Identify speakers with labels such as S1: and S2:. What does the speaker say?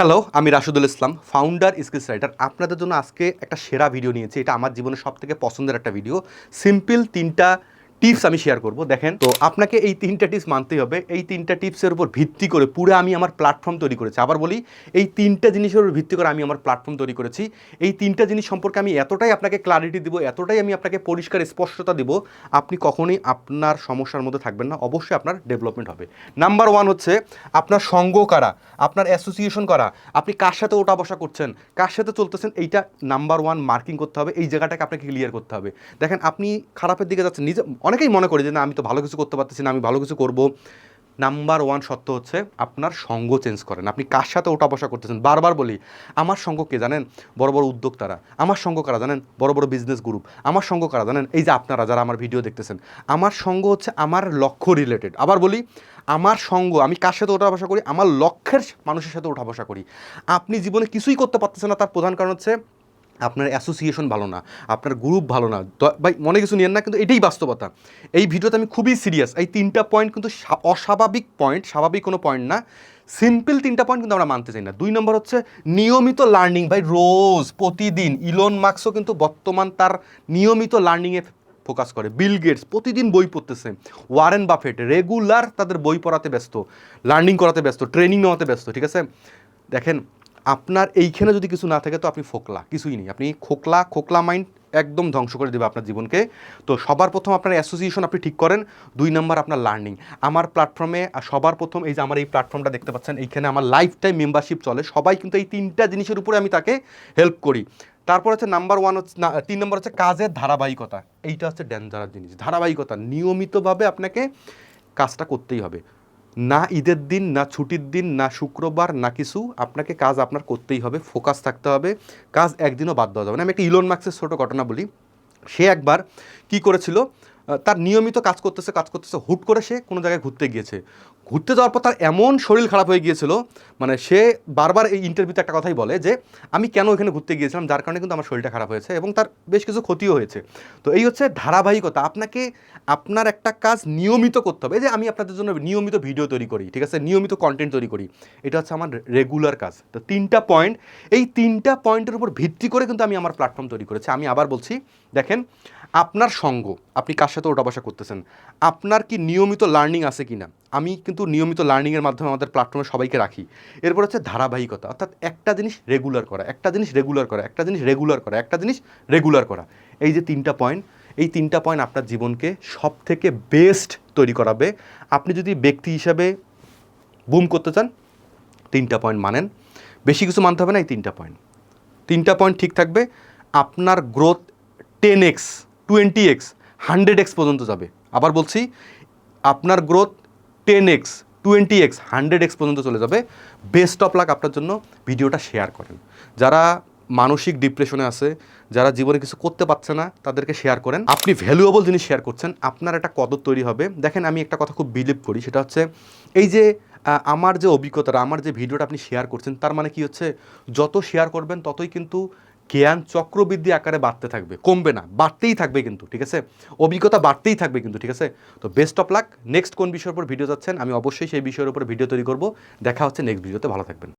S1: Hello আমি Rashidul Islam founder skills writer আপনাদের জন্য আজকে একটা সেরা ভিডিও নিয়েছি। এটা আমার জীবনের সব থেকে পছন্দের একটা ভিডিও সিম্পল তিনটা টিপস আমি শেয়ার করব। দেখেন, তো আপনাকে এই তিনটা টিপস মানতেই হবে। এই তিনটা টিপসের উপর ভিত্তি করে পুরো আমি আমার প্ল্যাটফর্ম তৈরি করেছি। আবার বলি, এই তিনটা জিনিসের উপর ভিত্তি করে আমি আমার প্ল্যাটফর্ম তৈরি করেছি। এই তিনটা জিনিস সম্পর্কে আমি এতটাই আপনাকে ক্লারিটি দিব, এতটাই আমি আপনাকে পরিষ্কার স্পষ্টতা দিব, আপনি কখনোই আপনার সমস্যার মধ্যে থাকবেন না। অবশ্যই আপনার ডেভেলপমেন্ট হবে। নাম্বার ওয়ান হচ্ছে, আপনার সঙ্গ কারা? আপনার অ্যাসোসিয়েশন করা? আপনি কার সাথে ওটা বসা করছেন? কার সাথে চলতেছেন? এইটা নাম্বার ওয়ান মার্কিং করতে হবে। এই জায়গাটাকে আপনাকে ক্লিয়ার করতে হবে। দেখেন, আপনি খারাপের দিকে যাচ্ছেন, নিজে অনেকেই মনে করি যে, না, আমি তো ভালো কিছু করতে পারতেছি না, আমি ভালো কিছু করব। নাম্বার ওয়ান সত্য হচ্ছে, আপনার সঙ্গ চেঞ্জ করেন। আপনি কার সাথে ওঠা বসা করতেছেন? বারবার বলি, আমার সঙ্গ কে জানেন? বড় বড় উদ্যোক্তারা। আমার সঙ্গ কারা জানেন? বড় বড় বিজনেস গ্রুপ আমার সঙ্গ কারা জানেন? এই যে আপনারা যারা আমার ভিডিও দেখতেছেন, আমার সঙ্গ হচ্ছে আমার লক্ষ্য রিলেটেড আবার বলি, আমার সঙ্গ, আমি কার সাথে ওঠা বসা করি? আমার লক্ষ্যের মানুষের সাথে ওঠা বসা করি। আপনি জীবনে কিছুই করতে পারতেছেন না, তার প্রধান কারণ হচ্ছে আপনার অ্যাসোসিয়েশন ভালো না, আপনার গ্রুপ ভালো না। ভাই, মনে কিছু নিয়েন না, কিন্তু এটাই বাস্তবতা। এই ভিডিওতে আমি খুবই সিরিয়াস এই তিনটা পয়েন্ট কিন্তু অস্বাভাবিক পয়েন্ট স্বাভাবিক কোনো পয়েন্ট না। সিম্পল তিনটা পয়েন্ট কিন্তু আমরা মানতে চাই না। দুই নম্বর হচ্ছে নিয়মিত লার্নিং ভাই, রোজ, প্রতিদিন ইলন মার্কসও কিন্তু বর্তমান তার নিয়মিত লার্নিংয়ে ফোকাস করে। বিল গেটস প্রতিদিন বই পড়তেছে। ওয়ারেন বাফেট রেগুলার তাদের বই পড়াতে ব্যস্ত লার্নিং করাতে ব্যস্ত ট্রেনিং নেওয়াতে ব্যস্ত, ঠিক আছে? দেখেন আপনার এইখানে যদি কিছু না থাকে, তো আপনি ফোকলা, কিছুই নেই। আপনি খোকলা খোকলা মাইন্ড একদম ধ্বংস করে দেবে আপনার জীবনকে। তো সবার প্রথম আপনার অ্যাসোসিয়েশন আপনি ঠিক করেন। দুই নম্বর আপনার লার্নিং আমার প্ল্যাটফর্মে সবার প্রথম এই যে আমার এই প্ল্যাটফর্মটা দেখতে পাচ্ছেন, এইখানে আমার লাইফ টাইম মেম্বারশিপ চলে। সবাই কিন্তু এই তিনটা জিনিসের উপরে আমি তাকে হেল্প করি। তারপর হচ্ছে নাম্বার ওয়ান হচ্ছে তিন নম্বর হচ্ছে কাজের ধারাবাহিকতা। এইটা হচ্ছে ডেঞ্জারাস জিনিস। ধারাবাহিকতা। নিয়মিতভাবে আপনাকে কাজটা করতেই হবে। না ঈদের দিন, না ছুটির দিন, না শুক্রবার, না কিছু, আপনাকে কাজ আপনার করতেই হবে ফোকাস থাকতে হবে। কাজ একদিনও বাদ দেওয়া যাবে না। আমি একটা ইলন মার্ক্সের ছোটো ঘটনা বলি। সে একবার কি করেছিল? তার নিয়মিত কাজ করতেছে কাজ করতেছে, হুট করে সে কোনো জায়গায় ঘুরতে গিয়েছে। ঘুরতে যাওয়ার পর তার এমন শরীর খারাপ হয়ে গিয়েছিল মানে সে বারবার এই ইন্টারভিউতে একটা কথাই বলে যে, আমি কেন এখানে ঘুরতে গিয়েছিলাম? যার কারণে কিন্তু আমার শরীরটা খারাপ হয়েছে এবং তার বেশ কিছু ক্ষতিও হয়েছে। তো এই হচ্ছে ধারাবাহিকতা। আপনাকে, আপনার একটা কাজ নিয়মিত করতে হবে। যে আমি আপনাদের জন্য নিয়মিত ভিডিও তৈরি করি, ঠিক আছে? নিয়মিত কন্টেন্ট তৈরি করি। এটা হচ্ছে আমার রেগুলার কাজ। তো তিনটা পয়েন্ট এই তিনটা পয়েন্টের উপর ভিত্তি করে কিন্তু আমি আমার প্ল্যাটফর্ম তৈরি করেছি। আমি আবার বলছি, দেখেন, আপনার সঙ্গ, আপনি কার সাথে ওটা বসা করতেছেন। আপনার কি নিয়মিত লার্নিং আছে কি না আমি কিন্তু নিয়মিত লার্নিংয়ের মাধ্যমে আমাদের প্ল্যাটফর্মে সবাইকে রাখি। এরপর হচ্ছে ধারাবাহিকতা, অর্থাৎ একটা জিনিস রেগুলার করা, একটা জিনিস রেগুলার করা, একটা জিনিস রেগুলার করা, একটা জিনিস রেগুলার করা। এই যে তিনটা পয়েন্ট এই তিনটা পয়েন্ট আপনার জীবনকে সব থেকে বেস্ট তৈরি করাবে। আপনি যদি ব্যক্তি হিসাবে বুম করতে চান, তিনটা পয়েন্ট মানেন। বেশি কিছু মানতে হবে না, এই তিনটা পয়েন্ট তিনটা পয়েন্ট ঠিক থাকবে। আপনার growth ten X twenty X hundred X পর্যন্ত যাবে। আবার বলছি, আপনার growth ten X twenty X hundred X পর্যন্ত চলে যাবে। বেস্ট অফ লাক আপনার জন্য। ভিডিওটা শেয়ার করেন। যারা মানসিক ডিপ্রেশনে আছে, যারা জীবনে কিছু করতে পারছে না, তাদেরকে শেয়ার করেন। আপনি ভ্যালুয়েবল জিনিস শেয়ার করছেন, আপনার একটা কদর তৈরি হবে। দেখেন, আমি একটা কথা খুব বিলিভ করি, সেটা হচ্ছে, এই যে আমার যে অভিজ্ঞতাটা, আমার যে ভিডিওটা আপনি শেয়ার করছেন, তার মানে কি হচ্ছে, যত শেয়ার করবেন, ততই কিন্তু জ্ঞান চক্রবৃদ্ধি আকারে বাড়তে থাকবে, কমবে না, বাড়তেই থাকবে কিন্তু, ঠিক আছে? অভিজ্ঞতা বাড়তেই থাকবে কিন্তু, ঠিক আছে? তো বেস্ট অফ লাক নেক্সট কোন বিষয়ের উপর ভিডিও যাচ্ছেন, আমি অবশ্যই সেই বিষয়ের উপর ভিডিও তৈরি করব। দেখা হচ্ছে নেক্সট ভিডিওতে ভালো থাকবেন।